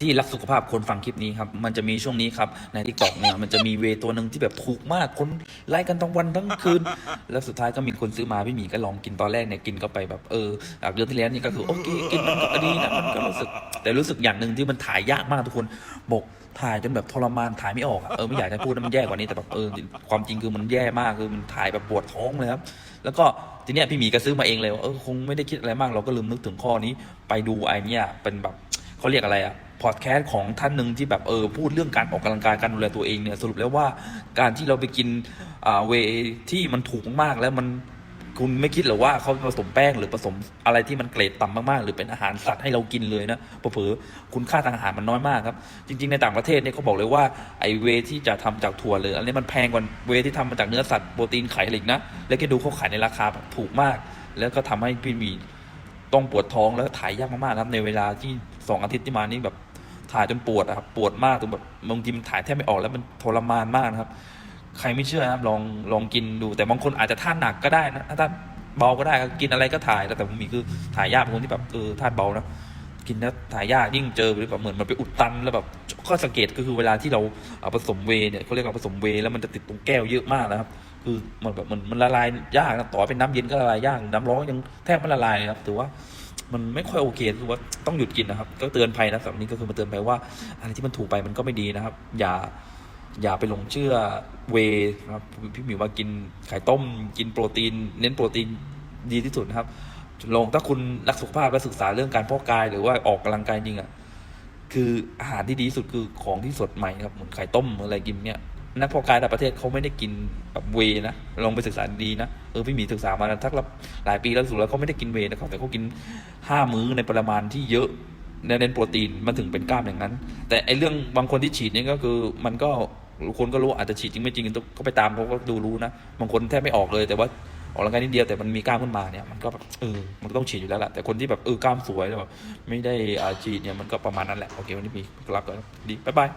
ที่รักสุขภาพคนฟังคลิปนี้ครับ มันจะมีช่วงนี้ครับ ในทิกตอกเนี่ย มันจะมีเวตัวหนึ่งที่แบบถูกมาก คนไล่กันทั้งวันทั้งคืน แล้วสุดท้ายก็มีคนซื้อมาพี่หมีก็ลองกินตอนแรกเนี่ย กินก็ไปแบบเออจากเดือนที่แล้วนี่ก็คือ โอเค กินมันก็ดีนะ มันก็รู้สึก แต่รู้สึกอย่างหนึ่งที่มันถ่ายยากมากทุกคน บอกถ่ายจนแบบทรมานถ่ายไม่ออกเออไม่อยากจะพูดมันแย่กว่านี้แต่แบบเออความจริงคือมันแย่มากคือมันถ่ายแบบปวดท้องเลยครับแล้วก็ทีเนี้ยพี่หมีก็ซื้อมาเองเลยว่าเออคงไม่ได้คิดอะไรมากเราก็ลืมนึกถึงข้อนี้ ไปดูไอเนี้ยเป็นแบบ เขาเรียกอะไรอะพอดแคสต์ของท่านหนึ่งที่แบบเออพูดเรื่องการออกกำลังกายการดูแลตัวเองเนี่ยสรุปแล้วว่าการที่เราไปกินอ่าเวที่มันถูกมากๆแล้วมันคุณไม่คิดหรอว่าเขาผสมแป้งหรือผสมอะไรที่มันเกรดต่ำมากๆ หรือเป็นอาหารสัตว์ให้เรากินเลยนะเผลอๆคุณค่าทางอาหารมันน้อยมากครับ จริง ๆ ในต่างประเทศเนี่ยเขาบอกเลยว่าไอเวที่จะทำจากถั่วเลยอันนี้มันแพงกว่าเวที่ทำมาจากเนื้อสัตว์โปรตีนไข่อะไรอีกนะ แล้วก็ดูเขาขายในราคาถูกมาก แล้วก็ทำให้พี่มีต้องปวดท้องแล้วถ่ายยากมากๆนะครับในเวลาที่ สองอาทิตย์ที่มานี่แบบถ่ายจนปวดอะครับปวดมากจนแบบบางทีมันถ่ายแทบไม่ออกแล้วมันทรมานมากนะครับ ใครไม่เชื่อนะครับลองลองกินดู แต่บางคนอาจจะท่านหนักก็ได้นะถ้าเบาก็ได้กินอะไรก็ถ่ายแต่ผมมีคือถ่ายยากเป็นคนที่แบบเออท่านเบานะกินแล้วถ่ายยากยิ่งเจอแบบเหมือนมันไปอุดตันแล้วแบบข้อสังเกตก็คือเวลาที่เราผสมเวเนี่ยเขาเรียกว่าผสมเวแล้วมันจะติดตรงแก้วเยอะมากนะครับ คือมันแบบมันมันละลายยากนะต่อเป็นน้ำเย็นก็ละลายยากน้ำร้อนยังแทบไม่ละลายเลยครับถือว่า มันไม่ค่อยโอเคคือว่าต้องหยุดกินนะครับ ก็เตือนภัยนะสำหรับนี้ก็คือมาเตือนภัยว่าอะไรที่มันถูกไปมันก็ไม่ดีนะครับ อย่าอย่าไปหลงเชื่อเวนะครับพี่หมิวว่ากินไข่ต้ม กินโปรตีน เน้นโปรตีนดีที่สุดนะครับลองถ้าคุณรักสุขภาพและศึกษาเรื่องการพาะกายหรือว่าออกกำลังกายจริงอะคืออาหารที่ดีที่สุดคือของที่สดใหม่นะครับเหมือนไข่ต้มอะไรกินเนี่ย นักพาะกายต่างประเทศเขาไม่ได้กินแบบเวนะลองไปศึกษาดีนะเออพี่หมีศึกษามาทักละหลายปีแล้วสุดแล้วเขาไม่ได้กินเวนะครับแต่เขากินห้ามื้อในปริมาณที่เยอะเน้นโปรตีนมันถึงเป็นกล้ามอย่างนั้น แต่ไอเรื่องบางคนที่ฉีดเนี่ยก็คือมันก็คนก็รู้อาจจะฉีดจริงไม่จริงก็ไปตามเขาก็ดูรู้นะบางคนแทบไม่ออกเลยแต่ว่าออกกำลังกายนิดเดียวแต่มันมีกล้ามขึ้นมาเนี่ยมันก็แบบเออมันต้องฉีดอยู่แล้วแหละแต่คนที่แบบเออกล้ามสวยแล้วแบบไม่ได้อาฉีดเนี่ยมันก็ประมาณนั้นแหละโอเควันนี้มีรับก่อนดีบ๊ายบาย